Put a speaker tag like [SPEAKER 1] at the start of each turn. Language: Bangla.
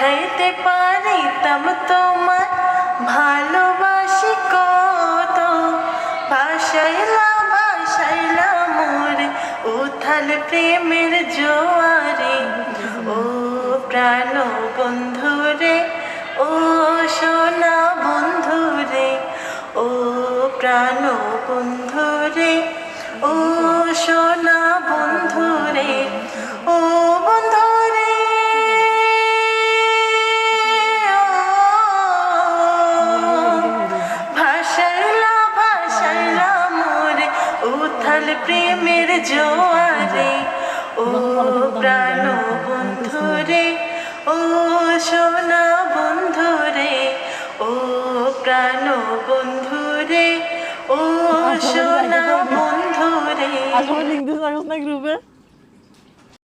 [SPEAKER 1] বলতে পারিতাম তোমার ভালোবাসি কত। ভাসাইলা ভাসাইলা মোরে উথাল প্রেমের জোয়ারে। ও প্রাণ বন্ধুরে ও সোনা বন্ধুরে ও প্রাণ বন্ধুরে উথাল প্রেমের জোয়ারে ও প্রাণ বন্ধুরে ও সোনা বন্ধুরে ও প্রাণ বন্ধুরে ও সোনা বন্ধুরে
[SPEAKER 2] গ্রুপে